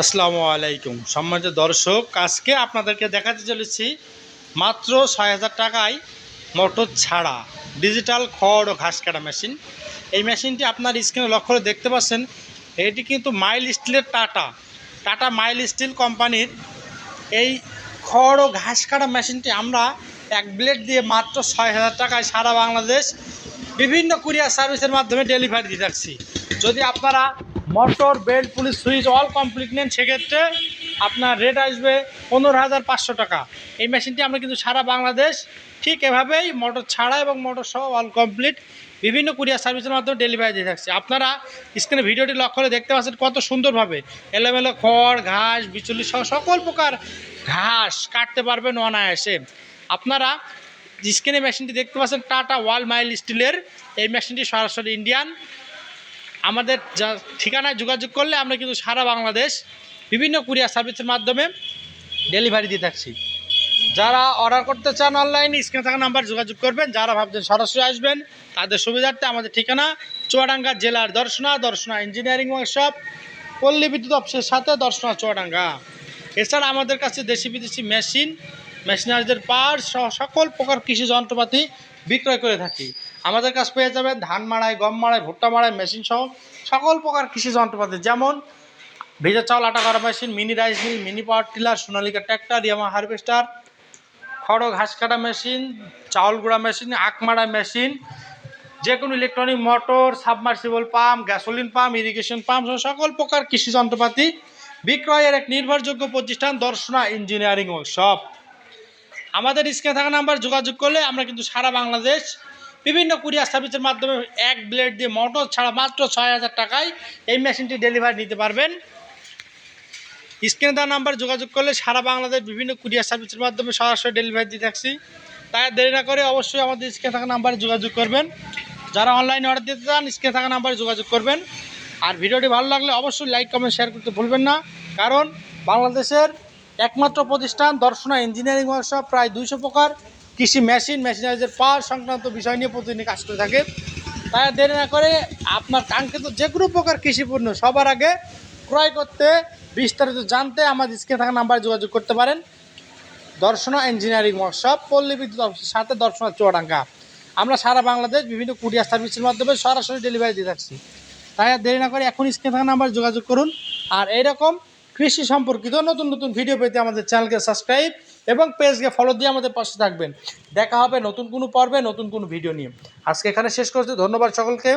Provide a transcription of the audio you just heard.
আসসালামু আলাইকুম। সম্মানিত দর্শক, আজকে আপনাদেরকে দেখাতে চলেছি মাত্র ছয় হাজার টাকায় মোটর ছাড়া ডিজিটাল খড় ও ঘাস কাটা মেশিন। এই মেশিনটি আপনার স্ক্রিনে লক্ষ্য করে দেখতে পাচ্ছেন, এটি কিন্তু মাইল স্টিলের টাটা। টাটা মাইল স্টিল কোম্পানির এই খড় ও ঘাস কাটা মেশিনটি আমরা এক ব্লেড দিয়ে মাত্র ছয় হাজার টাকায় সারা বাংলাদেশ বিভিন্ন কুরিয়ার সার্ভিসের মাধ্যমে ডেলিভারি দিয়ে থাকছি যদি আপনারা motor, belt, pulleys, switch all complete নেন, সেক্ষেত্রে আপনার রেট আসবে পনেরো হাজার পাঁচশো টাকা। এই মেশিনটি আমরা কিন্তু সারা বাংলাদেশ ঠিক এভাবেই মোটর ছাড়া এবং মোটর সহ অল কমপ্লিট বিভিন্ন কুরিয়ার সার্ভিসের মাধ্যমে ডেলিভারি দিয়ে থাকছে। আপনারা স্ক্রিনে ভিডিওটি লক্ষ্য করে দেখতে পাচ্ছেন কত সুন্দরভাবে এলোমেলো খড়, ঘাস, বিচুলি সহ সকল প্রকার ঘাস কাটতে পারবেন অনায়াসে। আপনারা স্ক্রিনে মেশিনটি দেখতে পাচ্ছেন টাটা ওয়াল মাইল স্টিলের। এই মেশিনটি সরাসরি ইন্ডিয়ান আমাদের যা ঠিকানায় যোগাযোগ করলে আমরা কিন্তু সারা বাংলাদেশ বিভিন্ন কুরিয়ার সার্ভিসের মাধ্যমে ডেলিভারি দিয়ে থাকছি। যারা অর্ডার করতে চান অনলাইন স্ক্রিনে থাকা নাম্বার যোগাযোগ করবেন। যারা ভাবছেন সরাসরি আসবেন, তাদের সুবিধার্থে আমাদের ঠিকানা চুয়াডাঙ্গা জেলার দর্শনা দর্শনা ইঞ্জিনিয়ারিং ওয়ার্কশপ পল্লী বিদ্যুৎ অফিসের সাথে দর্শনা চুয়াডাঙ্গা। এছাড়া আমাদের কাছে দেশি বিদেশি মেশিন মেশিনারিদের পার্ট সহ সকল প্রকার কৃষি যন্ত্রপাতি বিক্রয় করে থাকি। আমাদের কাছে পেয়ে যাবেন ধান মাড়াই, গম মাড়াই, ভুট্টা মাড়াই, মেশিন সহ সকল প্রকার কৃষি যন্ত্রপাতি। যেমন ভেজা চাউল আটা করা machine, mini rice mill, mini power tiller, Sonalika tractor, Yamaha harvester খড় ঘাস কাটা মেশিন, চাউল গুঁড়া মেশিন, আখ মারা মেশিন যে কোনো electronic motor, submersible pump, gasoline pump, irrigation pump সহ সকল প্রকার কৃষি যন্ত্রপাতি বিক্রয়ের এক নির্ভরযোগ্য প্রতিষ্ঠান দর্শনা ইঞ্জিনিয়ারিং ওয়ার্কশপ। আমাদের স্ক্রিনে থাকা নাম্বার যোগাযোগ করলে আমরা কিন্তু সারা বাংলাদেশ, বিভিন্ন কুরিয়ার সার্ভিসের মাধ্যমে এক ব্লেড দিয়ে মোটর ছাড়া মাত্র ছয় হাজার টাকায় এই মেশিনটি ডেলিভারি নিতে পারবেন। স্ক্রিনে দেওয়া নাম্বার যোগাযোগ করলে সারা বাংলাদেশ বিভিন্ন কুরিয়ার সার্ভিসের মাধ্যমে সরাসরি ডেলিভারি দিয়ে থাকছি। তাই দেরি না করে অবশ্যই আমাদের স্ক্রিনে থাকা নাম্বারে যোগাযোগ করবেন। যারা অনলাইনে অর্ডার দিতে চান, স্ক্রিনে থাকা নাম্বারে যোগাযোগ করবেন। আর ভিডিওটি ভালো লাগলে অবশ্যই লাইক কমেন্ট শেয়ার করতে ভুলবেন না। কারণ বাংলাদেশের একমাত্র প্রতিষ্ঠান দর্শনা ইঞ্জিনিয়ারিং ওয়ার্কশপ, প্রায় দুইশো প্রকার কৃষি মেশিন, মেশিনারিজের পাওয়ার সংক্রান্ত বিষয় নিয়ে প্রতিদিন কাজ করে থাকে। তাই দেরি না করে আপনার কাঙ্ক্ষিত যে কোনো প্রকার কৃষি পণ্য সবার আগে ক্রয় করতে, বিস্তারিত জানতে আমাদের স্ক্রিনে থাকা নাম্বারে যোগাযোগ করতে পারেন। দর্শনা ইঞ্জিনিয়ারিং ওয়ার্কশপ, পল্লী বিদ্যুৎ অফিসের সাথে দর্শনা চুয়াডাঙ্গা। আমরা সারা বাংলাদেশ বিভিন্ন কুরিয়ার সার্ভিসের মাধ্যমে সরাসরি ডেলিভারি দিয়ে থাকছি তাই দেরি না করে এখন স্ক্রিনে থাকা নাম্বার যোগাযোগ করুন। আর এইরকম কৃষি সম্পর্কিত নতুন নতুন ভিডিও পেতে আমাদের চ্যানেলকে সাবস্ক্রাইব এবং পেজকে ফলো দিয়ে আমাদের পাশে থাকবেন। দেখা হবে নতুন কোনো পর্বে, নতুন কোনো ভিডিও নিয়ে। আজকে এখানে শেষ করছি। ধন্যবাদ সকলকে।